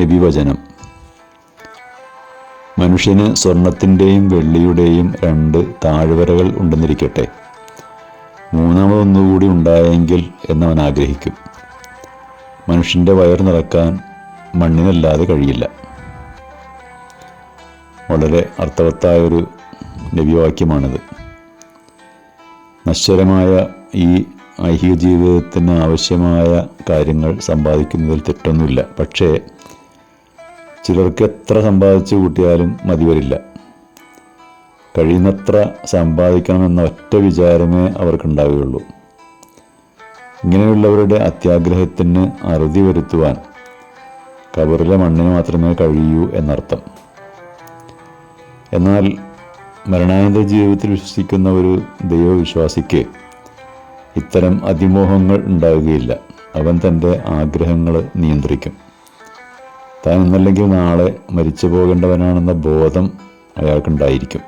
നബിവചനം മനുഷ്യന് സ്വർണത്തിന്റെയും വെള്ളിയുടെയും രണ്ട് താഴ്വരകൾ ഉണ്ടെന്നിരിക്കട്ടെ. മൂന്നാമതൊന്നുകൂടി ഉണ്ടായെങ്കിൽ എന്നവൻ ആഗ്രഹിക്കും. മനുഷ്യന്റെ വയർ നിറക്കാൻ മണ്ണിനല്ലാതെ കഴിയില്ല. വളരെ അർത്ഥവത്തായൊരു നബിവാക്യമാണിത് നശ്വരമായ ഈ ഐഹിക ജീവിതത്തിന് ആവശ്യമായ കാര്യങ്ങൾ സമ്പാദിക്കുന്നതിൽ തെറ്റൊന്നുമില്ല. പക്ഷേ ചിലർക്ക് എത്ര സമ്പാദിച്ചു കൂട്ടിയാലും മതി വരില്ല. കഴിയുന്നത്ര സമ്പാദിക്കണമെന്ന ഒറ്റ വിചാരമേ അവർക്കുണ്ടാവുകയുള്ളൂ. ഇങ്ങനെയുള്ളവരുടെ അത്യാഗ്രഹത്തിന് അറുതി വരുത്തുവാൻ കബറിലെ മണ്ണിന് മാത്രമേ കഴിയൂ എന്നർത്ഥം. എന്നാൽ മരണാനന്തര ജീവിതത്തിൽ വിശ്വസിക്കുന്ന ഒരു ദൈവവിശ്വാസിക്ക് ഇത്തരം അതിമോഹങ്ങൾ ഉണ്ടാവുകയില്ല. അവൻ തന്റെ ആഗ്രഹങ്ങൾ നിയന്ത്രിക്കും. താൻ ഇന്നല്ലെങ്കിൽ നാളെ മരിച്ചു പോകേണ്ടവനാണെന്ന ബോധം അയാൾക്കുണ്ടായിരിക്കും.